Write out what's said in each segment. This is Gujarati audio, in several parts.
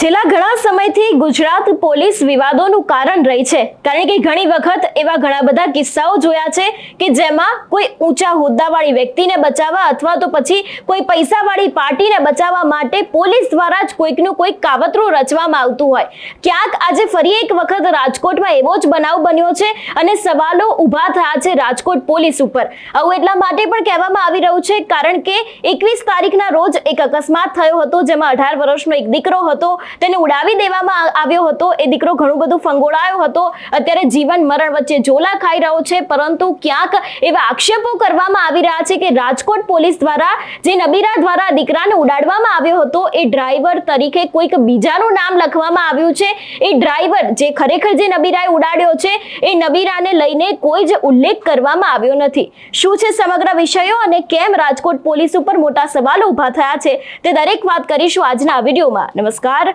છેલ્લા ઘણા સમયથી ગુજરાત પોલીસ વિવાદોનું કારણ રહી છે. કારણ કે ઘણી વખત એવા ઘણા બધા કિસ્સાઓ જોયા છે કે જેમાં કોઈ ઊંચા હોદ્દાવાળી વ્યક્તિને બચાવવા અથવા તો પછી કોઈ પૈસાવાળી પાર્ટીને બચાવવા માટે પોલીસ દ્વારા જ કોઈકનું કોઈક કાવતરું રચવામાં આવતું હોય. ક્યાંક આજે ફરી એક વખત રાજકોટમાં એવો જ બનાવ બન્યો છે અને સવાલો ઊભા થયા છે રાજકોટ પોલીસ ઉપર. આવું એટલા માટે પણ કહેવામાં આવી રહ્યું છે કારણ કે એકવીસ તારીખના રોજ એક અકસ્માત થયો હતો જેમાં અઢાર વર્ષનો એક દીકરો હતો. તેને ઉડાવી દેવામાં આવ્યો હતો. એ દીકરો ઘણું બધું ફંગોળાયો હતો. અત્યારે જીવન મરણ વચ્ચે ઝોલા ખાઈ રહ્યો છે. પરંતુ ક્યાંક એવા આક્ષેપો કરવામાં આવી રહ્યા છે કે રાજકોટ પોલીસ દ્વારા જે નબીરા દ્વારા દીકરાને ઉડાડવામાં આવ્યો હતો, એ ડ્રાઈવર તરીકે કોઈક બીજાનું નામ લખવામાં આવ્યું છે. એ ડ્રાઈવર જે ખરેખર જે નબીરાએ ઉડાડ્યો છે, એ નબીરાને લઈને કોઈ જ ઉલ્લેખ કરવામાં આવ્યો નથી. શું છે સમગ્ર વિષયો અને કેમ રાજકોટ પોલીસ ઉપર મોટા સવાલો ઊભા થયા છે, તે દરેક વાત કરીશું આજના વિડીયોમાં. નમસ્કાર.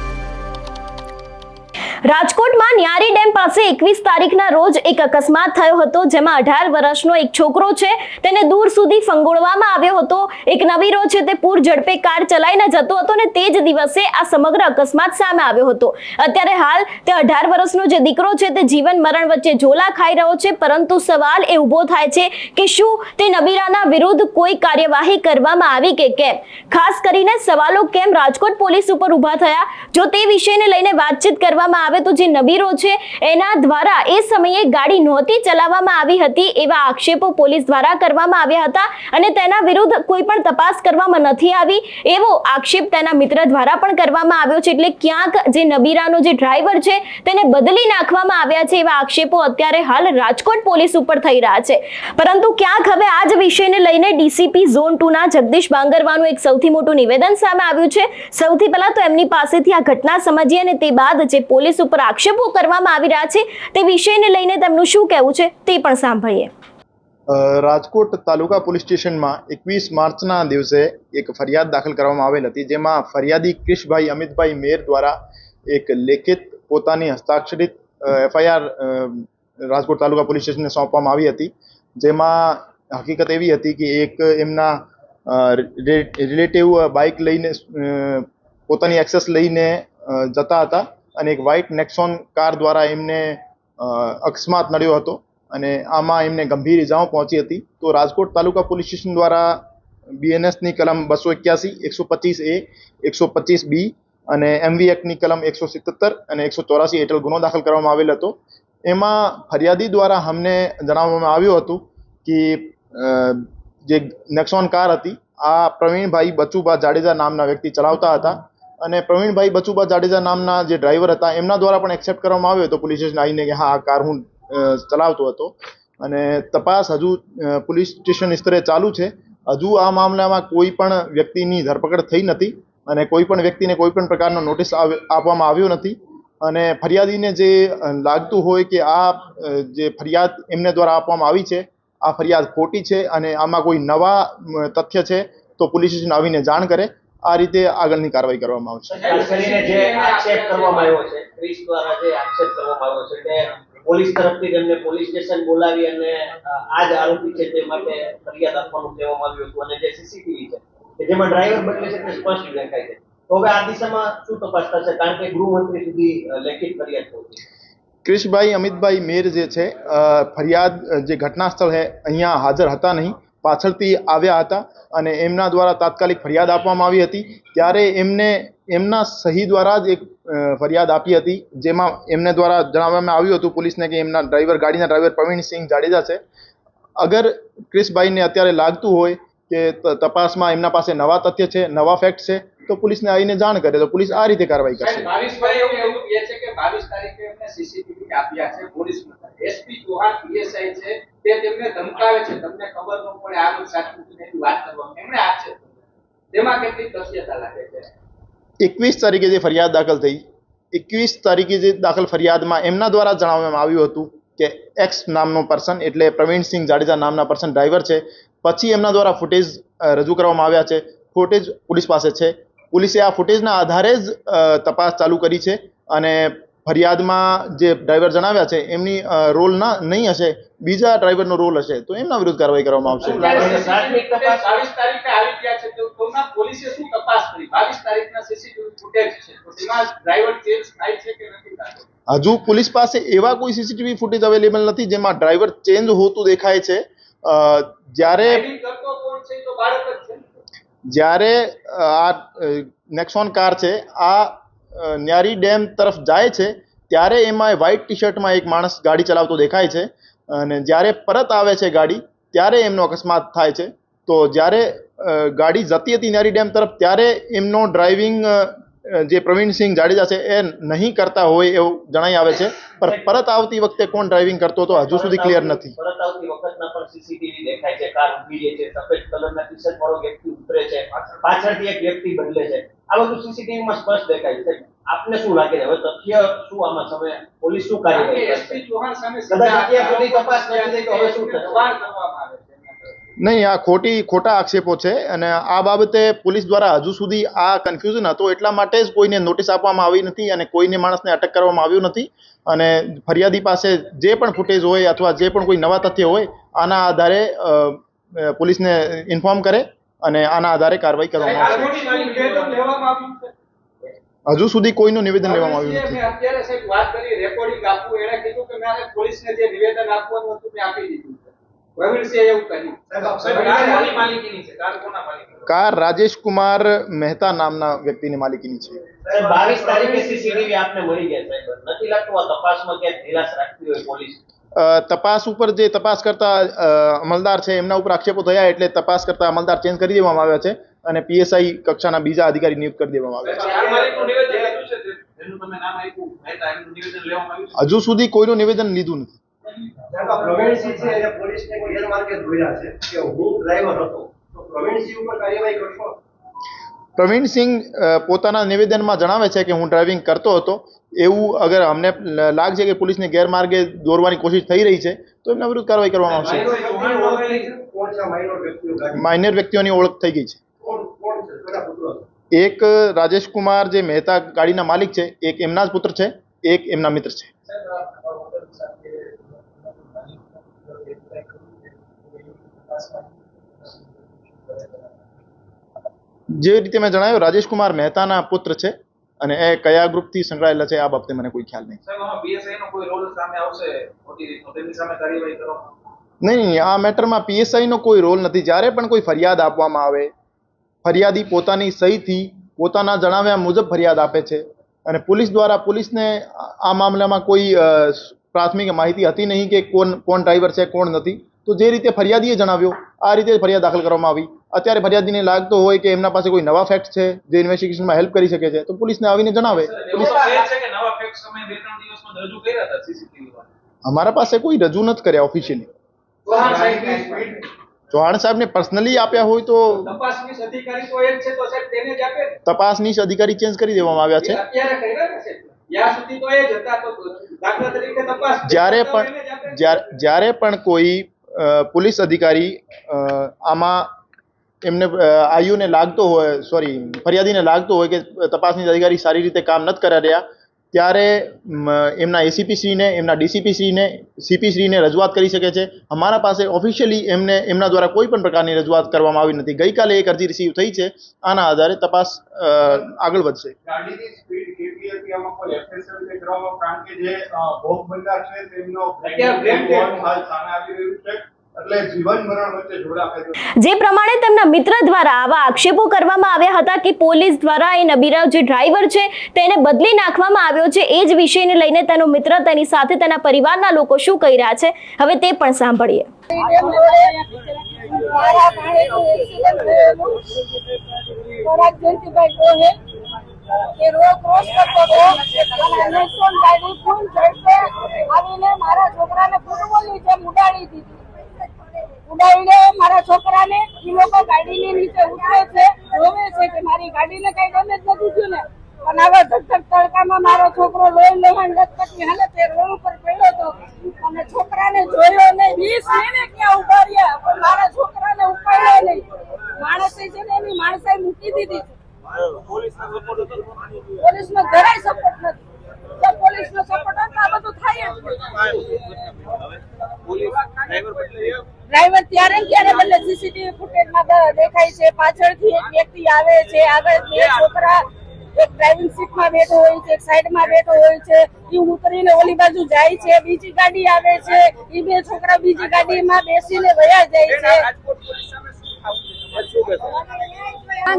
રાજકોટમાં ન્યારી ડેમ પાસે એકવીસ તારીખના રોજ એક અકસ્માત થયો હતો, જેમાં અઢાર વર્ષનો એક છોકરો છે, તેને દૂર સુધી ફંગોળવામાં આવ્યો હતો. એક નવીરો છે તે પૂર ઝડપે કાર ચલાવીને જતો હતો અને તે જ દિવસે આ સમગ્ર અકસ્માત સામે આવ્યો હતો. અત્યારે હાલ તે અઢાર વર્ષનો જે દીકરો છે તે જીવન મરણ વચ્ચે ઝોલા ખાઈ રહ્યો છે, પરંતુ સવાલ એ ઊભો થાય છે કે શું તે નબીરાના વિરુદ્ધ કોઈ કાર્યવાહી કરવામાં આવી કે કેમ? ખાસ કરીને સવાલો કેમ રાજકોટ પોલીસ ઉપર ઊભા થયા? જો તે વિષયને લઈને વાતચીત કરવામાં આવે તો જે નબીરો છે, એના દ્વારા એ સમયે ગાડી નહોતી ચલાવવામાં આવી હતી એવા આક્ષેપો પોલીસ દ્વારા કરવામાં આવ્યા હતા અને તેના વિરુદ્ધ કોઈ પણ તપાસ કરવામાં નથી આવી એવો આક્ષેપ તેના મિત્ર દ્વારા પણ કરવામાં આવ્યો છે. એટલે ક્યાંક જે નબીરાનો જે ડ્રાઈવર છે, તેને બદલી નાખવામાં આવ્યા છે એવા આક્ષેપો અત્યારે હાલ રાજકોટ પોલીસ ઉપર થઈ રહ્યા છે. પરંતુ ક્યાંક હવે આ જ વિષયને લઈને ડીસીપી ઝોન ટુ ના જગદીશ બાંગરવાનું એક સૌથી મોટું નિવેદન સામે આવ્યું છે. સૌથી પહેલા તો એમની પાસેથી આ ઘટના સમજીએ અને તે બાદ જે પોલીસ ઉપર આક્ષેપો કરવામાં આવી રહ્યા છે તે વિષયને લઈને તેમનું શું કહેવું છે તે પણ સાંભળીએ. રાજકોટ તાલુકા પોલીસ સ્ટેશનમાં એકવીસ માર્ચના દિવસે એક ફરિયાદ દાખલ કરવામાં આવેલ હતી જેમાં ફરિયાદી ક્રિશભાઈ અમિતભાઈ મેર દ્વારા એક લેખિત પોતાની હસ્તાક્ષરિત એફઆઈઆર રાજકોટ તાલુકા પોલીસ સ્ટેશનને સોંપવામાં આવી હતી. જેમાં હકીકત એવી હતી કે એક એમના રિલેટિવ બાઇક લઈને પોતાની એક્સેસ લઈને જતા હતા. અને એક વ્હાઇટ નેક્સોન કાર દ્વારા એમને અકસ્માત નડ્યો હતો અને આમાં એમને ગંભીર ઇજાઓ પહોંચી હતી. તો રાજકોટ તાલુકા પોલીસ સ્ટેશન દ્વારા બીએનએસની કલમ બસો એક્યાસી, એકસો પચીસ એ એકસો પચીસ બી અને એમવી એક્ટની કલમ એકસો સિત્તેર અને એકસો ચોરાસી હેઠળ ગુનો દાખલ કરવામાં આવેલ હતો. એમાં ફરિયાદી દ્વારા અમને જણાવવામાં આવ્યું હતું કે જે નેક્સોન કાર હતી, આ પ્રવીણભાઈ બચુભા જાડેજા નામના વ્યક્તિ ચલાવતા હતા. અને પ્રવીણભાઈ બચુબા જાડેજા નામના જે ડ્રાઈવર હતા, એમના દ્વારા પણ એક્સેપ્ટ કરવામાં આવ્યો હતો પોલીસ સ્ટેશન આવીને કે, હા, આ કાર હું ચલાવતો હતો. અને તપાસ હજુ પોલીસ સ્ટેશન સ્તરે ચાલુ છે. હજુ આ મામલામાં કોઈ પણ વ્યક્તિની ધરપકડ થઈ નથી અને કોઈ પણ વ્યક્તિને કોઈ પણ પ્રકારનો નોટિસ આપવામાં આવ્યો નથી. અને ફરિયાદીને જે લાગતું હોય કે આ જે ફરિયાદ એમને દ્વારા આપવામાં આવી છે, આ ફરિયાદ ખોટી છે અને આમાં કોઈ નવા તથ્ય છે, તો પોલીસ સ્ટેશન આવીને જાણ કરે. આ રીતે આગળની કાર્યવાહી કરવામાં આવશે. છે ક્રિસ દ્વારા જે આક્ષેપ કરવામાં આવ્યો છે કે પોલીસ તરફથી તેમને પોલીસ સ્ટેશન બોલાવી અને આ જ આરોપી છે તે માટે ફરિયાદ આપવાનું કહેવામાં આવ્યું હતું અને જે સીસીટીવી છે કે જેમાં ડ્રાઈવર બદલે છે તે સ્પષ્ટ દેખાય છે. તો હવે આ દિશામાં શું તપાસ થશે કારણ કે ગૃહમંત્રી સુધી લેખિત ફરિયાદ પહોંચી ક્રિશભાઈ અમિતભાઈ મેર જે છે ફરિયાદ જે ઘટના સ્થળ છે અહીંયા હાજર હતા નહીં. પાછળથી આવ્યા હતા અને એમના દ્વારા તાત્કાલિક ફરિયાદ આપવામાં આવી હતી. ત્યારે એમને, એમના સહી દ્વારા જ એક ફરિયાદ આપી હતી, જેમાં એમને દ્વારા જણાવવામાં આવ્યું હતું પોલીસને કે એમના ડ્રાઈવર, ગાડીના ડ્રાઈવર પ્રવીણસિંહ જાડેજા છે. અગર ક્રિશભાઈને અત્યારે લાગતું હોય કે તપાસમાં એમના પાસે નવા તથ્ય છે, નવા ફેક્ટ છે તો પોલીસને આવીને જાણ કરે તો પોલીસ આ રીતે કાર્યવાહી કરશે. ભાવેશભાઈ એવું એવું કહે છે કે બાવીસ તારીખે એમને સીસીટીવી આપ્યા છે પોલીસ મથકે. એસપી ચૌહાણ પીએસઆઈ છે તે તેમને ધમકાવે છે. તમને ખબર ન પડે આનું સાચું વાત કરવામાં. એમણે આક્ષેપ તેમાં કેટલી તથ્યતા લાગે છે? એકવીસ તારીખે જે ફરિયાદ દાખલ થઈ એકવીસ તારીખે જે દાખલ ફરિયાદમાં એમના દ્વારા જણાવવામાં આવ્યું હતું કે એક્સ નામનો પર્સન એટલે પ્રવીણસિંહ જાડેજા નામના પર્સન ડ્રાઈવર છે. પછી એમના દ્વારા ફૂટેજ રજૂ કરવામાં આવ્યા છે. ફૂટેજ પોલીસ પાસે છે. પોલીસે આ ફૂટેજના આધારે જ તપાસ ચાલુ કરી છે અને ફરિયાદમાં જે ડ્રાઈવર જણાવ્યા છે એમની રોલ ના નહીં હશે બીજા ડ્રાઈવરનો રોલ હશે તો એમના વિરુદ્ધ કાર્યવાહી કરવામાં આવશે. હજુ પોલીસ પાસે એવા કોઈ સીસીટીવી ફૂટેજ અવેલેબલ નથી જેમાં ડ્રાઈવર ચેન્જ હોતું દેખાય છે. જ્યારે જ્યારે આ નેક્સોન કાર છે આ ન્યારી ડેમ તરફ જાય છે ત્યારે એમાં વ્હાઇટ ટી શર્ટમાં એક માણસ ગાડી ચલાવતો દેખાય છે. અને જ્યારે પરત આવે છે ગાડી ત્યારે એમનો અકસ્માત થાય છે. તો જ્યારે ગાડી જતી હતી ન્યારી ડેમ તરફ ત્યારે એમનો ડ્રાઇવિંગ જે પ્રવીણસિંહ જાડેજા છે એ નહીં કરતા હોય એવું જણાઈ આવે છે. પણ પરત આવતી વખતે કોણ ડ્રાઇવિંગ કરતો હતો? હજુ સુધી ક્લિયર નથી. સીસીટીવી દેખાય છે કાર ઊભી રહે છે સફેદ કલરના ટી શર્ટ વાળો વ્યક્તિ ઉતરે છે પાછળથી એક વ્યક્તિ બદલે છે. આ બધું સીસીટીવી માં સ્પષ્ટ દેખાય છે. આપને શું લાગે છે? હવે તથ્ય શું આમાં સમય પોલીસ શું કાર્યવાહી કરશે? કદાચ અત્યાર સુધી તપાસ નથી થઈ તો હવે શું થશે? દબાણ કરવામાં આવે છે એમના તરફથી. નહીં આ ખોટી ખોટા આક્ષેપો છે અને આ બાબતે પોલીસ દ્વારા હજુ સુધી આ કન્ફ્યુઝન હતો એટલા માટે જ કોઈને નોટિસ આપવામાં આવી નથી અને કોઈને માણસને અટક કરવામાં આવ્યું નથી. અને ફરિયાદી પાસે જે પણ ફૂટેજ હોય અથવા જે પણ કોઈ નવા તથ્ય હોય આના આધારે પોલીસને ઇન્ફોર્મ કરે અને આના આધારે કાર્યવાહી કરવામાં આવશે. હજુ સુધી કોઈનું નિવેદન લેવામાં આવ્યું નથી. અત્યારે સાહેબ વાત કરી રેકોર્ડિંગ આપવું એણે કીધું કે મેં પોલીસને જે નિવેદન આપવાનું હતું મેં આપી દીધું. કાર કોની માલિકીની છે કાર કોના માલિકીની કાર રાજેશ કુમાર મહેતા નામના વ્યક્તિની માલિકીની છે. બાવીસ તારીખે સીસીટીવી આપને મળી ગયા સાહેબ. નથી લાગતું આ તપાસમાં ક્યાંક ઢીલાસ રાખતી હોય પોલીસ. તપાસ ઉપર જે તપાસ કરતા અમલદાર છે એમના ઉપર આક્ષેપો થયા એટલે તપાસ કરતા અમલદાર ચેન્જ કરી દેવામાં આવ્યા છે અને પીએસઆઈ કક્ષાના બીજા અધિકારી નિયુક્ત કરી દેવામાં આવ્યા છે. જે- જેનું તમે નામ આપ્યું મહેતા એમનું નિવેદન લેવામાં આવ્યું છે છે. હજુ સુધી કોઈનું નિવેદન લીધું નથી. પ્રવીણસિંહ છે એને પોલીસને ગેરમાર્ગે દોર્યા છે કે હું ડ્રાઈવર હતો તો પ્રવીણસિંહ ઉપર કાર્યવાહી કરશો? પ્રવીણસિંહ પોતાના નિવેદનમાં જણાવે છે કે હું ડ્રાઇવિંગ કરતો હતો. એવું અગર અમને લાગશે કે પોલીસને ગેરમાર્ગે દોરવાની કોશિશ થઈ રહી છે તો એમના વિરુદ્ધ કાર્યવાહી કરવામાં આવશે. માઇનોર વ્યક્તિઓની ઓળખ થઈ ગઈ છે. એક રાજેશ કુમાર જે મહેતા ગાડીના માલિક છે એક એમના જ પુત્ર છે એક એમના મિત્ર છે. જે રીતે મેં જણાવ્યું રાજેશકુમાર મહેતાના પુત્ર છે અને એ કયા ગ્રુપથી સંકળાયેલા છે આ બાબતે મને કોઈ ખ્યાલ નહીં. નહીં આ મેટરમાં પીએસઆઈનો કોઈ રોલ નથી. જ્યારે પણ કોઈ ફરિયાદ આપવામાં આવે ફરિયાદી પોતાની સહીથી પોતાના જણાવ્યા મુજબ ફરિયાદ આપે છે અને પોલીસ દ્વારા પોલીસને આ મામલામાં કોઈ પ્રાથમિક માહિતી હતી નહીં કે કોણ કોણ ડ્રાઈવર છે કોણ નથી. તો જે રીતે ફરિયાદીએ જણાવ્યો આ રીતે ફરિયાદ દાખલ કરવામાં આવી. અત્યારે ફરિયાદીને લાગતો હોય કે એમના પાસે કોઈ નવા ફેક્ટ છે જે ઇન્વેસ્ટિગેશનમાં હેલ્પ કરી શકે છે તો પોલીસને આવીને જણાવે. અમારા પાસે કોઈ રજૂ નથી કર્યા ઓફિશિયલી ચૌહાણ સાહેબની પર્સનલી આપ્યા હોય તો તપાસનીશ અધિકારી ચેન્જ કરી દેવામાં આવ્યા છે. જ્યારે પણ. જ્યારે પણ કોઈ પોલીસ અધિકારી આમાં એમને આયુને લાગતો હોય સોરી ફરિયાદીને લાગતો હોય કે તપાસની અધિકારી સારી રીતે કામ નથી કરી રહ્યા, ત્યારે એમના એસીપી શ્રીને એમના ડીસીપી શ્રીને સીપી શ્રીને રજૂઆત કરી શકે છે. અમારા પાસે ઓફિશિયલી એમને, એમના દ્વારા કોઈ પણ પ્રકારની રજૂઆત કરવામાં આવી નથી. ગઈકાલે એક અરજી રિસીવ થઈ છે. આના આધારે તપાસ આગળ વધશે. હતી કોઈ FSL કે કરવામાં કારણ કે જે ભોગ બનનાર છે તેમનો. હાલ સામે આવી રહ્યું છે. એટલે જીવન મરણ વચ્ચે જોડા ખાધું જે પ્રમાણે તેમના મિત્ર દ્વારા આવા આક્ષેપો કરવામાં આવ્યા હતા કે પોલીસ દ્વારા એ નબીરા જે ડ્રાઈવર છે તેને બદલી નાખવામાં આવ્યો છે એ જ વિષયને લઈને તેનો મિત્ર તેની સાથે તેના પરિવારના લોકો શું કહી રહ્યા છે હવે તે પણ સાંભળીએ. મારા એક્સિડન્ટ જયંતિભાઈ ગોહિલ એ રોડ રોજ કરતો હતો. અને ગાડી ફૂલ ઝડપે આવીને મારા છોકરાને ફૂટબોલની જેમ ઉડાડી દીધી. ઉડાવીને મારા છોકરાને એ લોકો ગાડીની નીચે ઉતરે છે, જોવે છે કે મારી ગાડીને કઈ ડેમેજ નથી થયું ને. પણ આવા ધકધક તડકામાં મારો છોકરો લોહી લોહાણ લથપથની હાલતે રોડ ઉપર પડ્યો હતો. અને છોકરાને જોયો ને વીસ મિનિટ ત્યાં ઊભા રહ્યા? પણ મારા છોકરાને ઉપાડ્યો નહીં. માણસે છે ને એની માણસાઈ મૂકી દીધી છે પોલીસનો જરાય સપોર્ટ નથી તો પોલીસ નો સપોર્ટ હોય તો આ બધું થાય જ ડ્રાઈવર ત્યારે ત્યારે બદલે સીસીટીવી ફૂટેજમાં દેખાય છે. પાછળથી એક વ્યક્તિ આવે છે. આગળ બે છોકરા એક ડ્રાઇવિંગ સીટમાં બેઠો હોય છે એક સાઈડમાં બેઠો હોય છે. એ ઉતરીને ઓલી બાજુ જાય છે. બીજી ગાડી આવે છે. એ બે છોકરા બીજી ગાડીમાં બેસીને વયા જાય છે.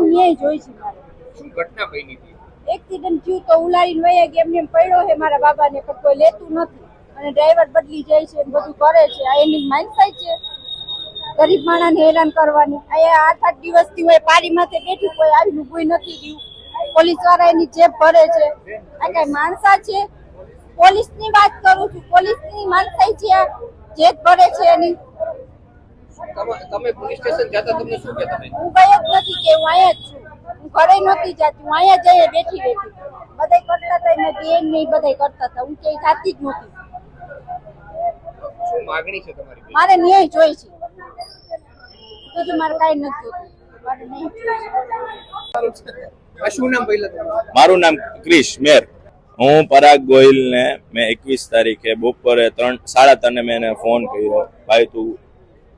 ન્યાય જોઈ છે મારે. શું ઘટના બની હતી? એક્સિડન્ટ થયું તો ઉલારીને વયા ગયા એમને પડ્યો છે. મારા બાબાને પણ કોઈ લેતું નથી. અને ડ્રાઈવર બદલી જાય છે બધું કરે છે. આ એની માનસાઈ છે. ગરીબ માણસને હેરાન કરવાની. અહીંયા આઠ આઠ દિવસથી હોય પારી માથે બેઠું કોઈ આવીને ઊભું નથી ગયું પોલીસવાળા એની જેબ ભરે છે. આ કઈ માણસા છે? પોલીસની વાત કરું છું. પોલીસની માનસાઈ છે જેબ ભરે છે એની. તમે પોલીસ સ્ટેશન જતા તમને શું કહેતા હતા? હું ગયો જ નથી કે હું અહીંયા જ છું. હું ઘરે નથી જાતી. હું અહીંયા જઈએ બેઠી બેઠી. બધાય કરતા હતા એમાં બેન ને બધાય કરતા હતા. હું ક્યાંય જાતી જ નહોતી. માગણી છે તમારી મારે ન્યાય જોઈએ છે. તો મારે કાંઈ નથી મારે શું નામ મારું નામ ક્રિશ મેર. હું પરાગ ગોહિલને મેં એકવીસ તારીખે બપોરે ત્રણ સાડા ત્રણે મેં એને ફોન કર્યો. ભાઈ તું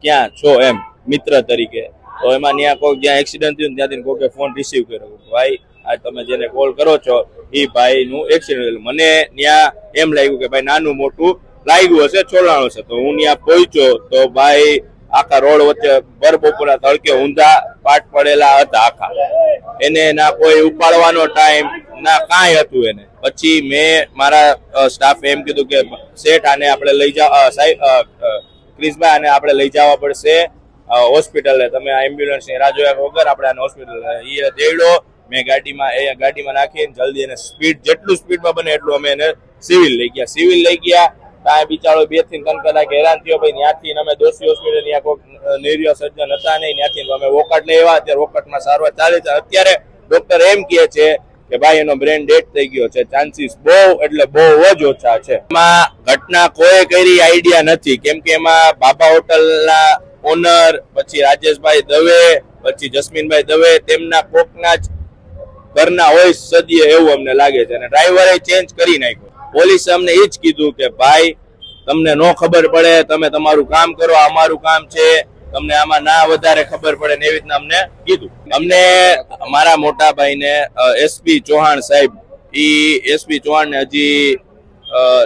ક્યાં છો એમ? મિત્ર તરીકે. તો એમાં ત્યાં કોઈ જ્યાં એક્સિડન્ટ થયું ને ત્યાંથી કોકે ફોન રિસીવ કર્યો. ભાઈ આ તમે જેને કોલ કરો છો એ ભાઈનું એક્સિડન્ટ મને ત્યાં એમ લાગ્યું કે ભાઈ નાનું મોટું લાગ્યું હશે, છોલાણું છે. તો હું ત્યાં પહોંચ્યો તો ભાઈ આખા રોડ વચ્ચે ભર બપોરના તડકે ઊંધા પાટ પડેલા હતા આખા. એને ના કોઈ ઉપાડવાનો ટાઈમ ના કાંઈ હતું એને. પછી મેં મારા સ્ટાફ એમ કીધું કે શેઠ આને આપણે લઈ જાવ સાહેબ ક્રિશભાઈ આને આપણે લઈ જવા પડશે હોસ્પિટલે. તમે આ એમ્બ્યુલન્સની રાહ જોયા વગર આપણે આને હોસ્પિટલ એ દેડો મેં ગાડીમાં, એ ગાડીમાં નાખીને જલ્દી એને સ્પીડ જેટલું સ્પીડમાં બને એટલું અમે એને સિવિલ લઈ ગયા. સિવિલ લઈ ગયા ત્યાં બિચારો બેથી ત્રણ કલાક હેરાન થયો ભાઈ, ત્યાંથી અમે દોશી હોસ્પિટલ ત્યાં કોઈ નિર્ય સર્જન હતા નહીં, ત્યાંથી અમે વોકટ લઈ આવ્યા. અત્યારે વોકટમાં સારવાર ચાલે છે. અત્યારે ડોક્ટર એમ કહે છે કે ભાઈ, એનો બ્રેન ડેડ થઈ ગયો છે. ચાન્સીસ બહુ એટલે બહુ જ ઓછા છે. એમાં ઘટના કોઈ કરી આઈડિયા નથી. કેમ કે એમાં બાબા હોટલના ઓનર, પછી રાજેશભાઈ દવે, પછી જસ્મીનભાઈ દવે, તેમના કોકના જ ઘરના હોય સદીએ એવું અમને લાગે છે. અને ડ્રાઈવરે ચેન્જ કરી નાખ્યો. પોલીસે અમને એ જ કીધું કે ભાઈ, તમને નો ખબર પડે, તમે તમારું કામ કરો અમારું કામ છે, તમને આમાં ના વધારે ખબર પડે ને એવી રીતના અમને કીધું. અમને અમારા મોટા ભાઈને એસપી ચૌહાણ સાહેબ, ઈ એસપી ચૌહાણ ને હજી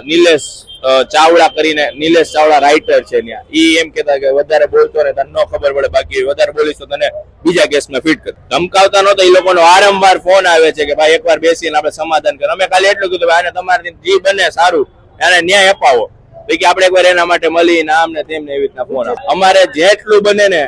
નિલેશ ચાવડા કરીને નિલેશ ચાવડા રાઇટર છે ત્યાં. ઈ એમ કેતા કે વધારે બોલતો ને તને ન ખબર પડે, બાકી વધારે બોલીશ તો તને બીજા કેસમાં ફિટ કર. ધમકાવતા નહોતા એ લોકોનો વારંવાર ફોન આવે છે કે ભાઈ એકવાર બેસીને આપણે સમાધાન કરો અમે ખાલી એટલું કીધું આને તમારી જી બને સારું, એને ન્યાય અપાવો. કે આપણે એકવાર એના માટે મળીને આમ ને તેમને એવી રીતના ફોન અમારે જેટલું બને ને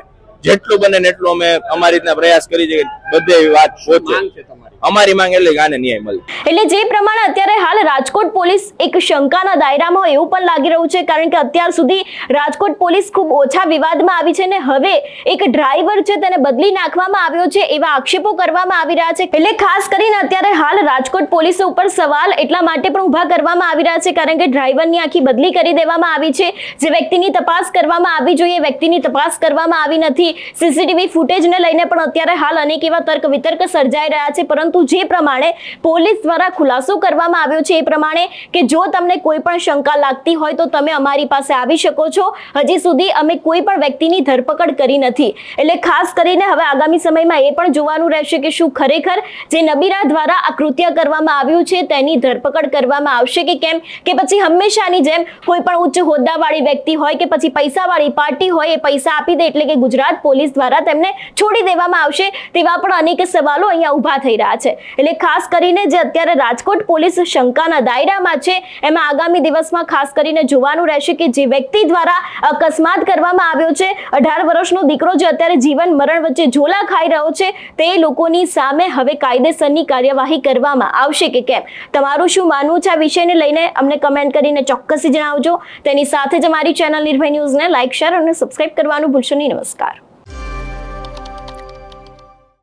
જેટલું બને એટલું અમે અમારી રીતના પ્રયાસ કરી છે બધે વાત પહોંચે. માંગ છે તમારી. અમારી માંગ એટલે ગાને ન્યાય મળે. એટલે જે પ્રમાણે અત્યારે હાલ રાજકોટ પોલીસ એક શંકાના દાયરામાં હોય એવું પણ લાગી રહ્યું છે કારણ કે અત્યાર સુધી રાજકોટ પોલીસ ખૂબ ઓછા વિવાદમાં આવી છે ને હવે એક ડ્રાઈવર છે તેને બદલી નાખવામાં આવ્યો છે એવા આક્ષેપો કરવામાં આવી રહ્યા છે. એટલે ખાસ કરીને અત્યારે હાલ રાજકોટ પોલીસ ઉપર સવાલ એટલા માટે પણ ઊભા કરવામાં આવી રહ્યા છે કારણ કે ડ્રાઈવરની આખી બદલી કરી દેવામાં આવી છે. જે વ્યક્તિની તપાસ કરવામાં આવી જોઈએ વ્યક્તિની તપાસ કરવામાં આવી નથી. સીસીટીવી ફૂટેજને લઈને પણ અત્યારે હાલ અનેક એવા તર્ક વિતર્ક સર્જાઈ રહ્યા છે. પરંતુ જે પ્રમાણે પોલીસ દ્વારા ખુલાસો કરવામાં આવ્યો છે, એ પ્રમાણે કે જો તમને કોઈ પણ શંકા લાગતી હોય તો તમે અમારી પાસે આવી શકો છો. હજી સુધી અમે કોઈ પણ વ્યક્તિની ધરપકડ કરી નથી. એટલે ખાસ કરીને હવે આગામી સમયમાં એ પણ જોવાનું રહેશે કે શું ખરેખર જે નબીરા દ્વારા આ કૃત્ય કરવામાં આવ્યું છે, તેની ધરપકડ કરવામાં આવશે કે કેમ? કે પછી હંમેશાની જેમ કોઈ પણ ઉચ્ચ હોદ્દાવાળી વ્યક્તિ હોય કે પછી પૈસાવાળી પાર્ટી હોય, એ પૈસા આપી દે એટલે કે ગુજરાત પોલીસ દ્વારા તેમને છોડી દેવામાં આવશે તેવા પણ અનેક સવાલો અહીંયા ઊભા થઈ રહ્યા છે. એટલે ખાસ કરીને જે અત્યારે રાજકોટ પોલીસ શંકાના દાયરામાં છે, એમાં આગામી દિવસમાં ખાસ કરીને જોવાનું રહેશે કે જે વ્યક્તિ દ્વારા અકસ્માત કરવામાં આવ્યો છે, અઢાર વર્ષનો દીકરો જે અત્યારે જીવન મરણ વચ્ચે ઝોલા ખાઈ રહ્યો છે, તે લોકોની સામે હવે કાયદેસરની કાર્યવાહી કરવામાં આવશે કે કેમ? તમારું શું માનવું છે આ વિષયને લઈને? અમને કમેન્ટ કરીને ચોક્કસથી જણાવજો. તેની સાથે જ અમારી ચેનલ નિર્ભય ન્યૂઝને લાઇક શેર અને સબસ્ક્રાઇબ કરવાનું ભૂલશો નહીં. નમસ્કાર.